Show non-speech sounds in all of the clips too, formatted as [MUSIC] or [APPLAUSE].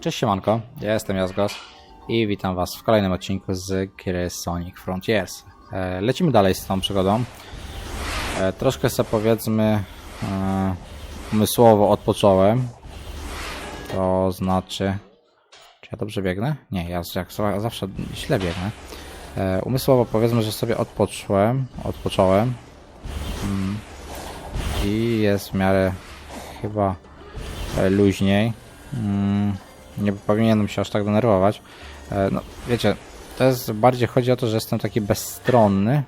Cześć siemanko, ja jestem Jazgos i witam was w kolejnym odcinku z gry Sonic Frontiers. E, lecimy dalej z tą przygodą. E, troszkę sobie powiedzmy e, umysłowo odpocząłem. To znaczy... Czy ja dobrze biegnę? Nie, ja jak za- zawsze źle biegnę. Umysłowo powiedzmy, że sobie odpocząłem, odpocząłem. Mm. I jest w miarę chyba luźniej. Mm, nie powinienem się aż tak denerwować. E, no, wiecie, to jest bardziej chodzi o to, że jestem taki bezstronny,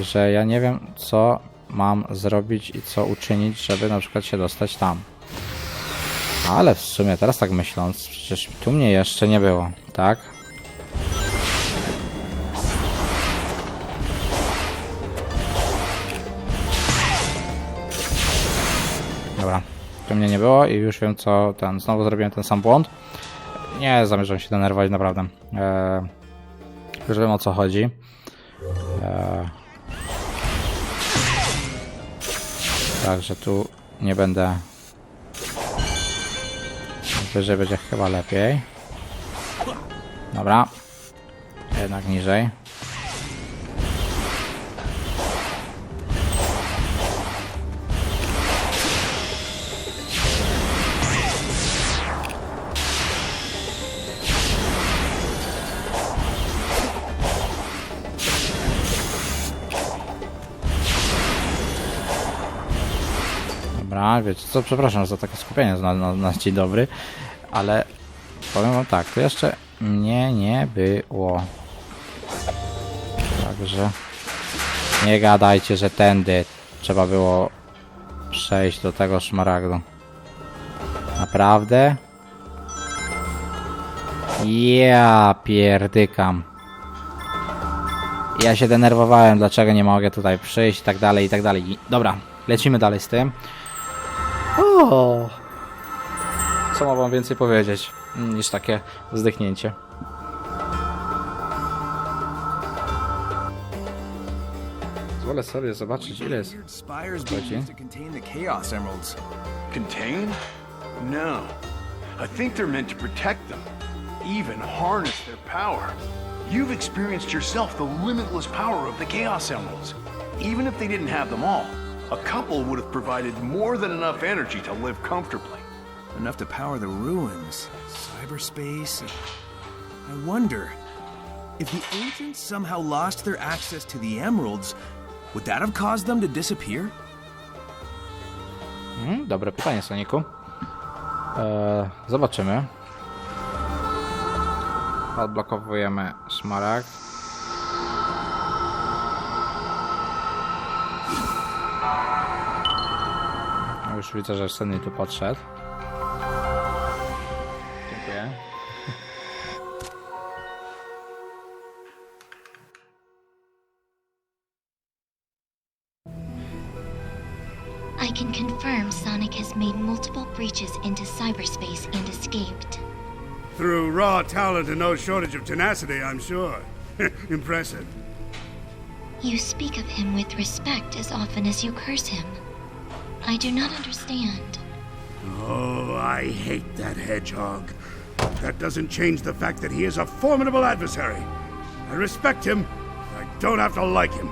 że ja nie wiem, co mam zrobić i co uczynić, żeby na przykład się dostać tam. Ale w sumie teraz tak myśląc, przecież tu mnie jeszcze nie było, tak? Mnie nie było i już wiem co ten, znowu zrobiłem ten sam błąd. Nie zamierzam się denerwować naprawdę. Eee, już wiem o co chodzi. Eee, Także tu nie będę. Wyżej będzie chyba lepiej. Dobra. Jednak niżej. Dobra, wiecie co, przepraszam za takie skupienie na, na, na dzień dobry, ale powiem wam tak, tu jeszcze mnie nie było. Także nie gadajcie, że tędy trzeba było przejść do tego szmaragdu. Naprawdę? Ja pierdykam. Ja się denerwowałem, dlaczego nie mogę tutaj przyjść i tak dalej, i tak dalej. Dobra, lecimy dalej z tym. O! Co mam wam więcej powiedzieć mm, niż takie wzdechnięcie? Zwolę sobie zobaczyć ile jest. Weird spires being Chodzi. used to contain the Chaos Emeralds. Contain? No. I think they're meant to protect them, even harness their power. You've experienced yourself the limitless power of the Chaos Emeralds. Even if they didn't have them all, a couple would have provided more than enough energy to live comfortably. Enough to power the ruins, cyberspace. I wonder if the ancients somehow lost their access to the emeralds, would that have caused them to disappear? Hmm, dobre pytanie, Soniku. Eee, zobaczymy. Odblokowujemy szmaragd. Już widzę, że Sunny tu podszedł. Dziękuję. I can confirm Sonic has made multiple breaches into cyberspace and escaped. Through raw talent and no shortage of tenacity, I'm sure. [LAUGHS] Impressive. You speak of him with respect as often as you curse him. I do not understand. Oh, I hate that hedgehog. That doesn't change the fact that he is a formidable adversary. I respect him. I don't have to like him.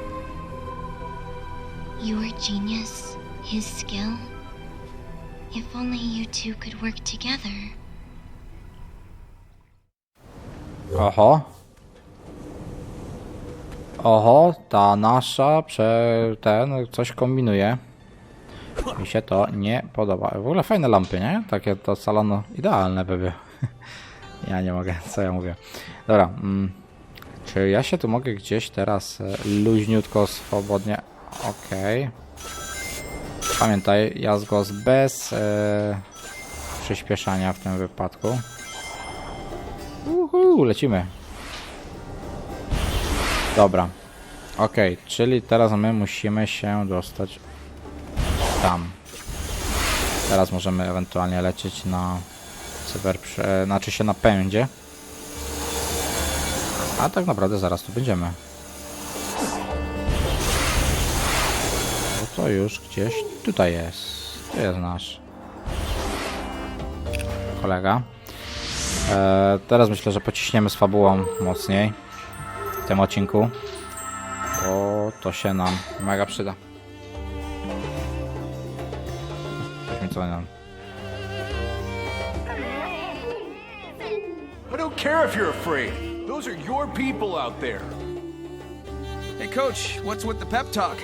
Your genius, his skill. If only you two could work together. Oho. Oho, ta nasza prze... ten coś kombinuje. Mi się to nie podoba. W ogóle fajne lampy, nie? Takie to salonu idealne by były. [LAUGHS] Ja nie mogę, co ja mówię. Dobra, mm, czy ja się tu mogę gdzieś teraz e, luźniutko, swobodnie... Okej. Pamiętaj, jazgos bez e, przyspieszania w tym wypadku. Uhu, lecimy. Dobra. Okej, czyli teraz my musimy się dostać tam. Teraz możemy ewentualnie lecieć na cyber, znaczy się na pędzie. A tak naprawdę zaraz tu będziemy. Bo to już gdzieś tutaj jest. To jest nasz kolega. E, teraz myślę, że pociśniemy z fabułą mocniej w tym odcinku, bo to się nam mega przyda. Coś mi co. I don't care if you're afraid. Those are your people out there. Hey, coach, what's with the pep talk?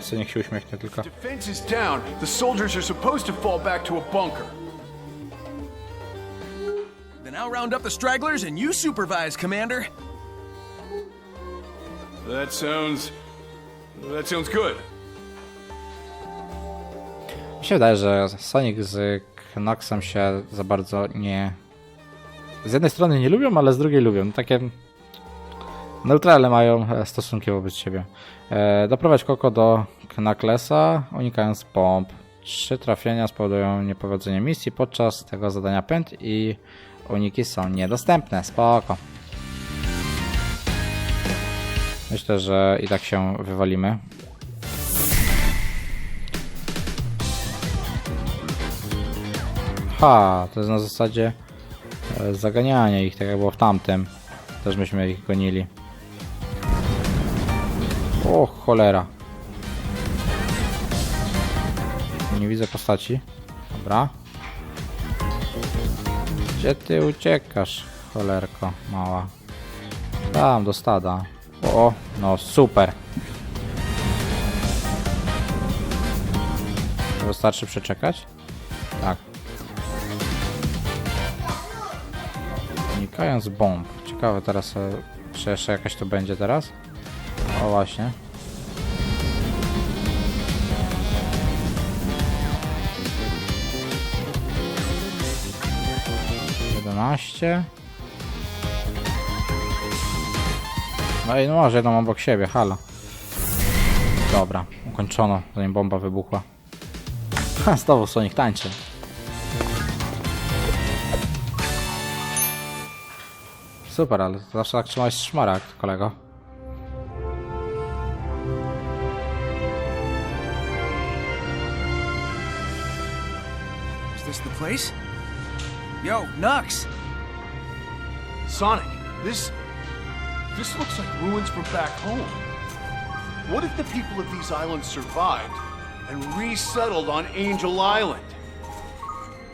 Co niech się uśmiechnie tylko. Defense is down. The soldiers are supposed to fall back to a bunker. Then I'll round up the stragglers and you supervise, Commander. That sounds. That sounds good. Mi się wydaje, że Sonic z Knoxem się za bardzo nie... Z jednej strony nie lubią, ale z drugiej lubią. Takie neutralne mają e, stosunki wobec siebie. E, doprowadź Koko do Knucklesa, unikając bomb. Trzy trafienia spowodują niepowodzenie misji podczas tego zadania pęd i uniki są niedostępne. Spoko. Myślę, że i tak się wywalimy. Ha, to jest na zasadzie e, zaganiania ich, tak jak było w tamtym. Też myśmy ich gonili. O, cholera. Nie widzę postaci. Dobra. Gdzie ty uciekasz, cholerko mała? Tam, do stada. O, no super. Wystarczy przeczekać? Tak. Unikając bomb. Ciekawe teraz, e, czy jeszcze jakaś to będzie teraz? O właśnie. Jedenaście. No i no może jedną obok siebie, halo. Dobra, ukończono, zanim bomba wybuchła. Ha, znowu Sonic tańczy. Super, ale zawsze tak trzymałeś szmarak, kolego. Is this the place? Yo, Nux! Sonic, this. This looks like ruins from back home. What if the people of these islands survived and resettled on Angel Island?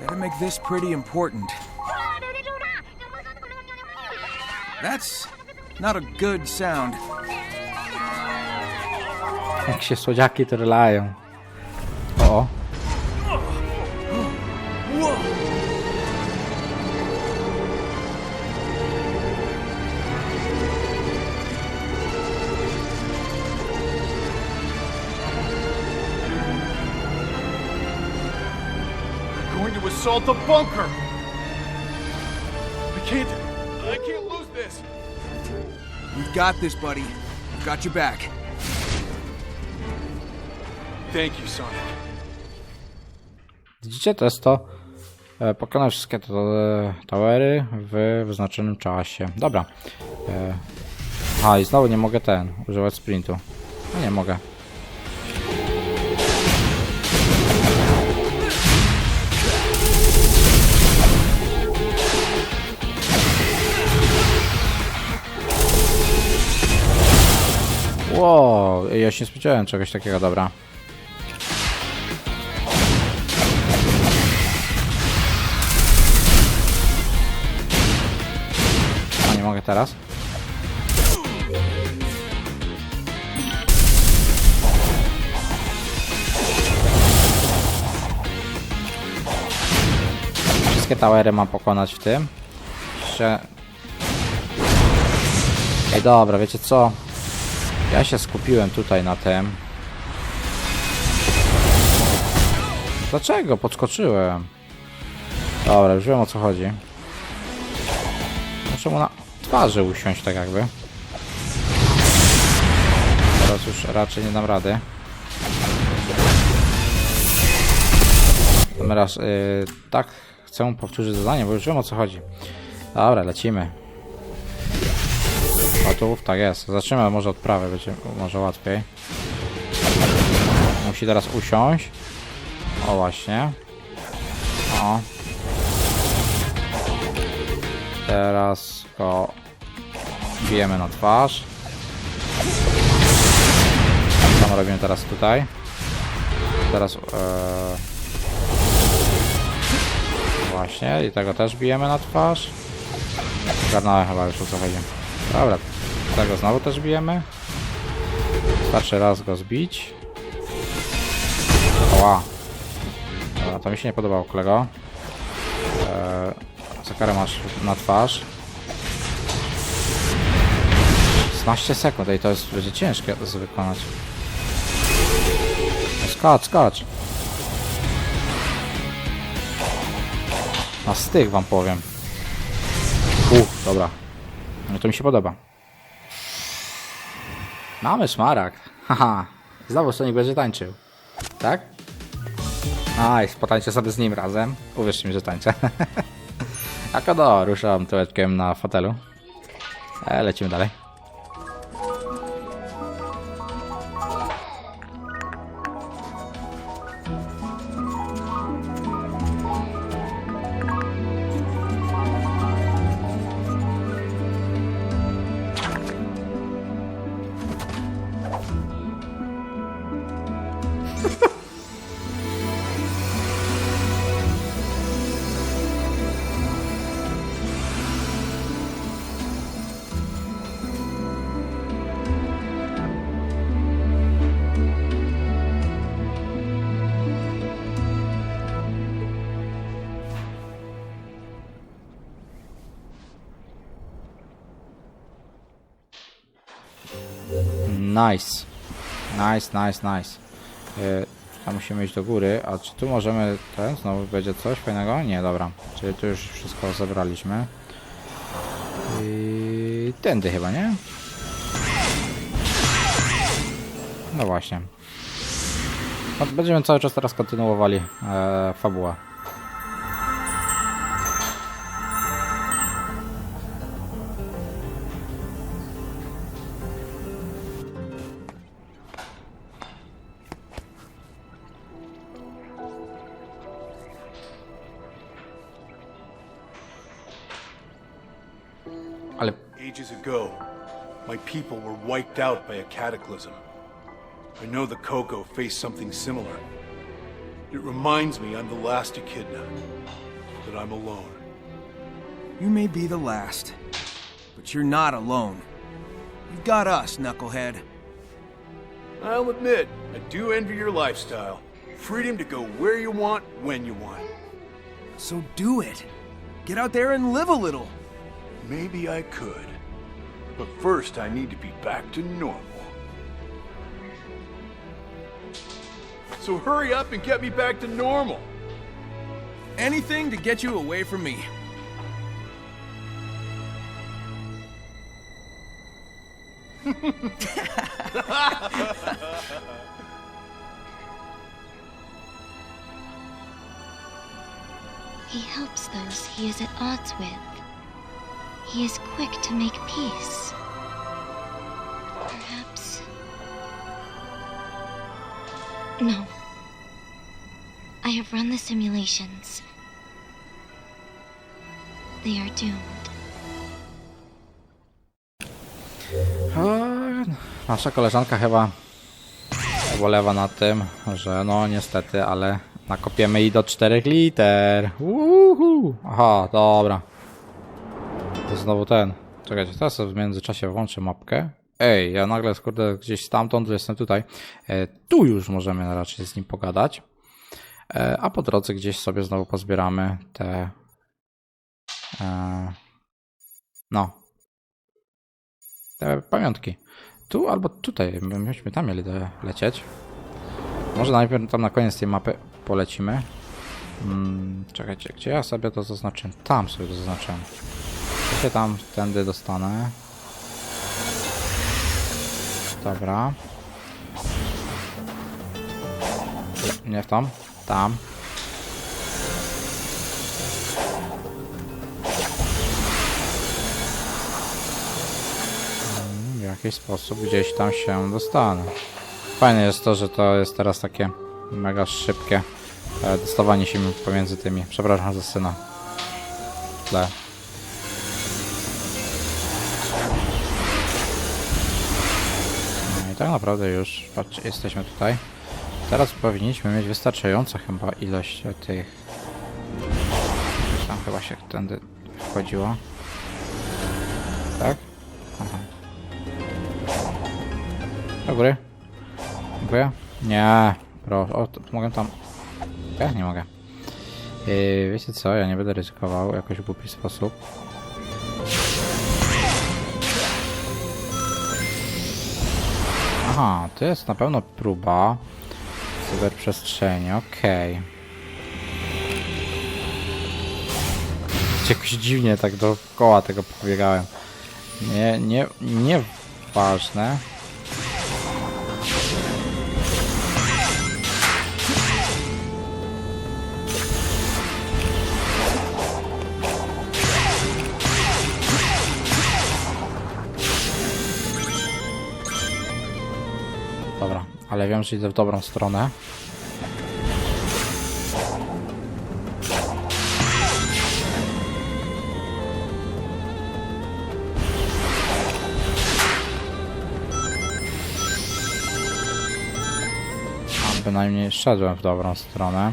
Better make this pretty important. That's not a good sound. Jak się słodziaki turlają. O, Assault the bunker! I can't. I can't lose this! You've got this, buddy. I've got your back. Thank you, Sonic. widzicie, to jest to. E, pokonać wszystkie te e, towery w wyznaczonym czasie. Dobra. E, a i znowu nie mogę ten, używać sprintu. No nie mogę. Wow, ja się nie spodziewałem czegoś takiego, dobra. A nie mogę teraz? Wszystkie towery mam pokonać w tym. Jeszcze... Ej, dobra, wiecie co? Ja się skupiłem tutaj na tym. Dlaczego? Podskoczyłem. Dobra, już wiem o co chodzi. Muszę mu na twarzy usiąść tak jakby. Teraz już raczej nie dam rady. Teraz yy, tak chcę powtórzyć zadanie, bo już wiem o co chodzi. Dobra, lecimy. Gotów? Tak jest. Zaczniemy może od prawej, będzie może łatwiej. Musi teraz usiąść. O właśnie. O. Teraz go bijemy na twarz. Co tam robimy teraz tutaj? Teraz... E... Właśnie, i tego też bijemy na twarz. Zgarnąłem chyba już o co chodzi. Dobra, tego znowu też bijemy. Starczy raz go zbić. Oła. Dobra, to mi się nie podobało, kolego. Eee, co karę masz na twarz? 16 sekund, i to jest będzie ciężkie to wykonać. Skacz, skacz. Na styk wam powiem. Uff, dobra. No to mi się podoba. Mamy szmaragd. Haha. Znowu Sonic będzie tańczył. Tak? Nice, potańczę sobie z nim razem. Uwierzcie mi, że tańczę. [LAUGHS] A do, ruszam tyłeczkiem na fotelu. E, lecimy dalej. Nice. Nice, nice, nice. Yy, tam musimy iść do góry, a czy tu możemy ten? Znowu będzie coś fajnego? Nie, dobra. Czyli tu już wszystko zebraliśmy. I tędy chyba, nie? No właśnie. No, Będziemy cały czas teraz kontynuowali e, fabułę. Ages ago, my people were wiped out by a cataclysm. I know the Coco faced something similar. It reminds me I'm the last Echidna, that I'm alone. You may be the last, but you're not alone. You've got us, Knucklehead. I'll admit, I do envy your lifestyle. Freedom to go where you want, when you want. So do it. Get out there and live a little. Maybe I could. But first, I need to be back to normal. So hurry up and get me back to normal. Anything to get you away from me. He helps those he is at odds with. He is quick to make peace. Perhaps. No. I have run the simulations. They are doomed. Nasza koleżanka chyba ubolewa na tym, że no niestety, ale nakopiemy jej do 4 liter. Uhu. Aha, dobra. To znowu ten. Czekajcie, teraz w międzyczasie włączę mapkę. Ej, ja nagle kurde gdzieś stamtąd jestem tutaj. E, tu już możemy raczej z nim pogadać. E, a po drodze gdzieś sobie znowu pozbieramy te... E, no, te pamiątki. Tu albo tutaj, my- myśmy tam mieli lecieć. Może najpierw tam na koniec tej mapy polecimy. Hmm, czekajcie, gdzie ja sobie to zaznaczyłem? Tam sobie to zaznaczyłem. Się tam tędy dostanę. Dobra. Nie, w tam. Tam. w jakiś sposób gdzieś tam się dostanę. Fajne jest to, że to jest teraz takie mega szybkie e, dostawanie się pomiędzy tymi. Przepraszam za syna. Tle. Tak naprawdę już, patrzcie, jesteśmy tutaj. Teraz powinniśmy mieć wystarczającą chyba ilość tych... Tam chyba się tędy wchodziło. Tak? Aha. Do góry. Dziękuję. Nie. Proszę. O, mogę tam... Ja nie mogę. Yy, wiecie co? Ja nie będę ryzykował w jakoś głupi sposób. Aha, to jest na pewno próba cyberprzestrzeni, okej. Jakoś dziwnie tak dookoła tego pobiegałem. Nie, nie, nie ważne. Ale wiem, że idę w dobrą stronę. A bynajmniej szedłem w dobrą stronę.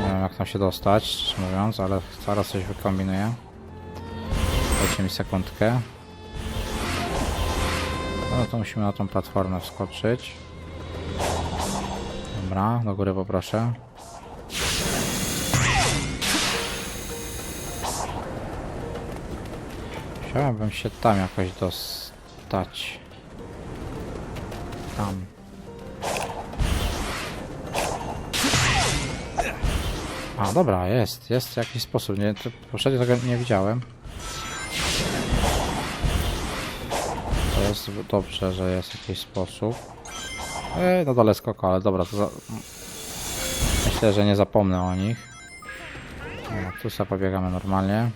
Nie wiem jak tam się dostać, mówiąc, ale zaraz coś wykombinuję. Dajcie mi sekundkę. No to musimy na tą platformę wskoczyć. Dobra, do góry poproszę. Chciałbym się tam jakoś dostać. Tam. A, dobra, jest, jest jakiś sposób. Nie, to poprzednio tego nie widziałem. To jest dobrze, że jest jakiś sposób. Ej, na dole skoko, ale dobra, to za... Myślę, że nie zapomnę o nich. No, tu sobie pobiegamy normalnie.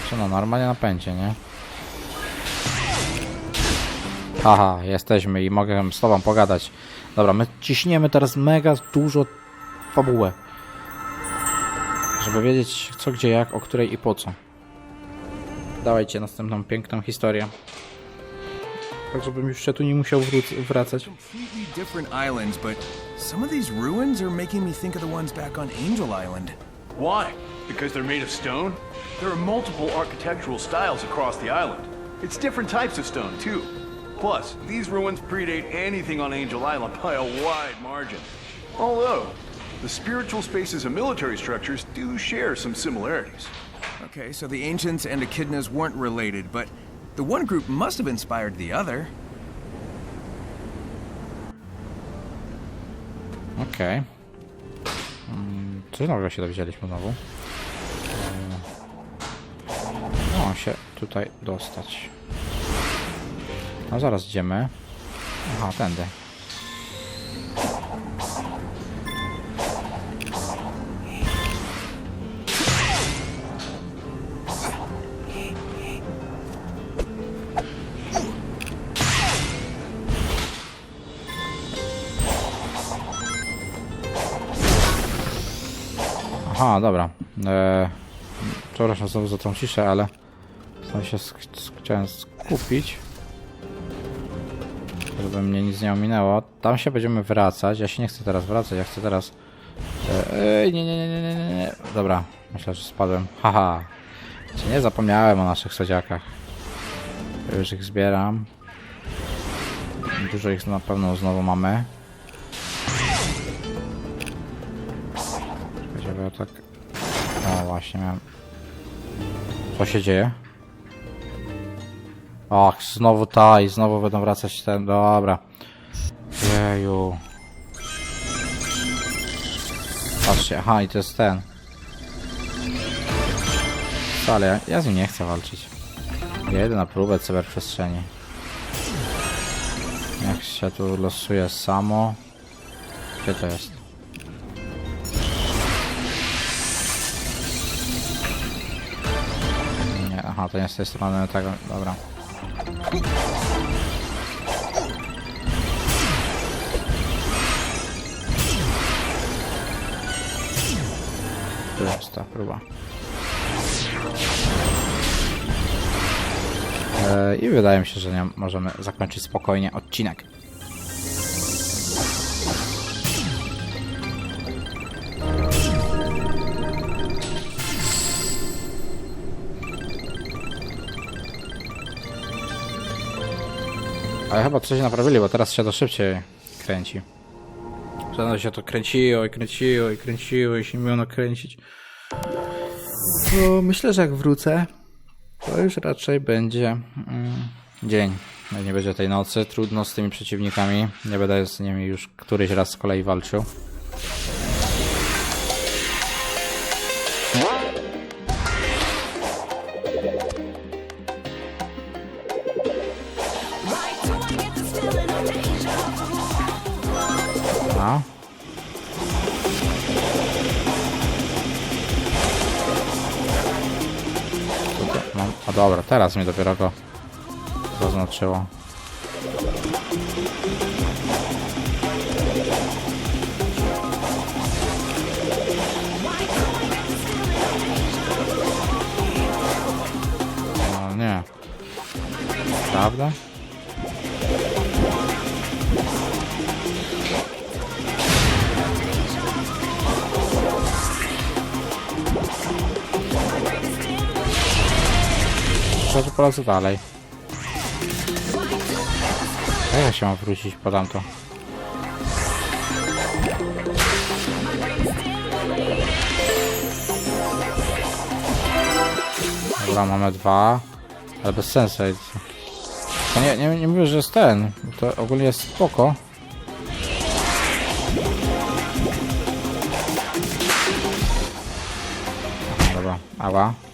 Znaczy no, normalnie na pędzie, nie? Haha, jesteśmy i mogę z tobą pogadać. Dobra, my ciśniemy teraz mega dużo fabułę. Żeby wiedzieć co, gdzie, jak, o której i po co. Dawajcie następną piękną historię. Tak, żebym już się tu nie musiał wróc- wracać. Completely different islands, but some of these ruins are making me think of the ones back on Angel Island. Why? Because they're made of stone? There are multiple architectural styles across the island. It's different types of stone, too. Plus, these ruins predate anything on Angel Island by a wide margin. Although, the spiritual spaces and military structures do share some similarities. Okay, so the ancients and echidnas weren't related, but the one group must have inspired the other. Okej. Mm, Coś nowego się dowiedzieliśmy znowu. No, się tutaj dostać. No zaraz idziemy. Aha, tędy. Aha, dobra. Eee, przepraszam znowu za tą ciszę, ale sam się sk chciałem skupić. Żeby mnie nic nie ominęło. Tam się będziemy wracać. Ja się nie chcę teraz wracać, ja chcę teraz... Eee, nie, nie, nie, nie, nie, nie. Dobra, myślę, że spadłem. Haha. Czy nie zapomniałem o naszych słodziakach. Już ich zbieram. Dużo ich na pewno znowu mamy. Tak... O, właśnie miałem... Co się dzieje? Ach, znowu ta i znowu będą wracać ten... Dobra. Jeju. Patrzcie, aha, i to jest ten. Ale ja, z nim nie chcę walczyć. Jedę na próbę cyberprzestrzeni. Jak się tu losuje samo. Gdzie to jest? To nie z tej strony no tego, dobra. Tu jest ta próba. E, I wydaje mi się, że nie możemy zakończyć spokojnie odcinek. Ale chyba coś naprawili, bo teraz się to szybciej kręci. Zaraz się to kręciło i kręciło i kręciło i się miało kręcić. To myślę, że jak wrócę, to już raczej będzie mm, dzień. Nie będzie tej nocy. Trudno z tymi przeciwnikami. Nie będę z nimi już któryś raz z kolei walczył. A. Dobra, teraz mi dopiero go zaznaczyło. No nie. Prawda? Może polecę dalej. A ja się mam wrócić po tamto. Dobra, mamy dwa. Ale bez sensu. To nie, nie, nie mówię, że jest ten. To ogólnie jest spoko. Dobra, ała.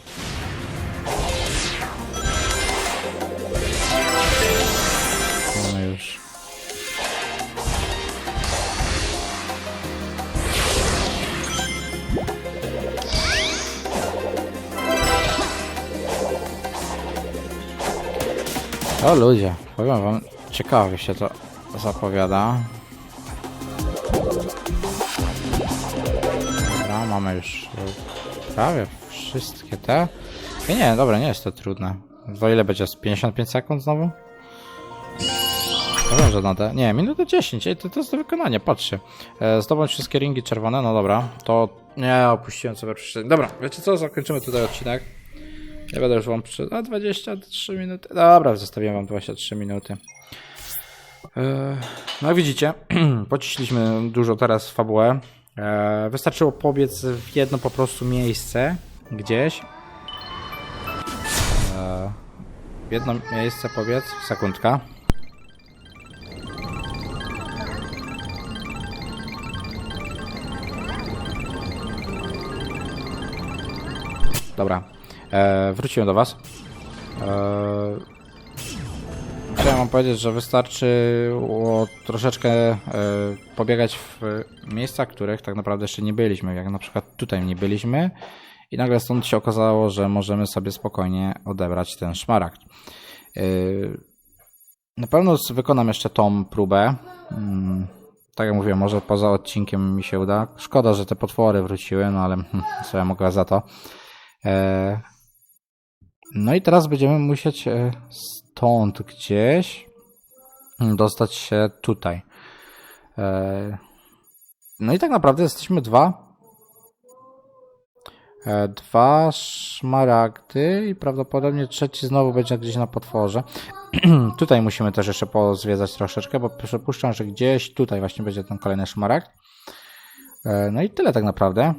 O ludzie, powiem wam, ciekawie się to zapowiada. Dobra, mamy już prawie wszystkie te. I nie, dobra, nie jest to trudne. Do ile będzie? Z 55 sekund znowu? Ja wiem, że na te... Nie, minutę 10, ej, to, to jest do wykonania, patrzcie. E, zdobądź wszystkie ringi czerwone, no dobra. To... Nie, opuściłem sobie przyczyny. Dobra, wiecie co, zakończymy tutaj odcinek. Nie będę już wam przy... A, 23 minuty. Dobra, zostawiłem wam 23 minuty. E, No jak widzicie, [CLEARS THROAT] pociśliśmy dużo teraz fabułę. E, Wystarczyło pobiec w jedno po prostu miejsce, gdzieś. E, W jedno miejsce pobiec, sekundka. Dobra, e, wróciłem do Was. E, chciałem Wam powiedzieć, że wystarczyło troszeczkę e, pobiegać w miejscach, których tak naprawdę jeszcze nie byliśmy. Jak na przykład tutaj nie byliśmy, i nagle stąd się okazało, że możemy sobie spokojnie odebrać ten szmaragd. E, na pewno wykonam jeszcze tą próbę. Mm, Tak jak mówiłem, może poza odcinkiem mi się uda. Szkoda, że te potwory wróciły, no ale hmm, co ja mogę za to. E, No i teraz będziemy musieć e, stąd gdzieś dostać się tutaj. E, No i tak naprawdę jesteśmy dwa. Dwa szmaragdy i prawdopodobnie trzeci znowu będzie gdzieś na potworze. [CLEARS THROAT] tutaj musimy też jeszcze pozwiedzać troszeczkę, bo przypuszczam, że gdzieś tutaj właśnie będzie ten kolejny szmaragd. No i tyle tak naprawdę.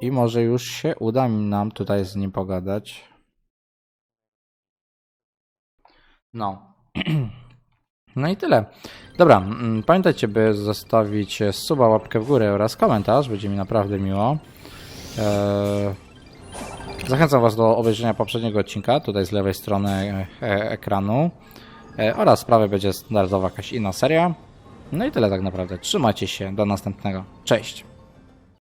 I może już się uda nam tutaj z nim pogadać. No. [CLEARS THROAT] No i tyle. Dobra, mm, pamiętajcie, by zostawić suba, łapkę w górę oraz komentarz. Będzie mi naprawdę miło. Eee, Zachęcam Was do obejrzenia poprzedniego odcinka, tutaj z lewej strony e, ekranu. E, oraz prawie będzie standardowa jakaś inna seria. No i tyle tak naprawdę. Trzymajcie się, do następnego. Cześć!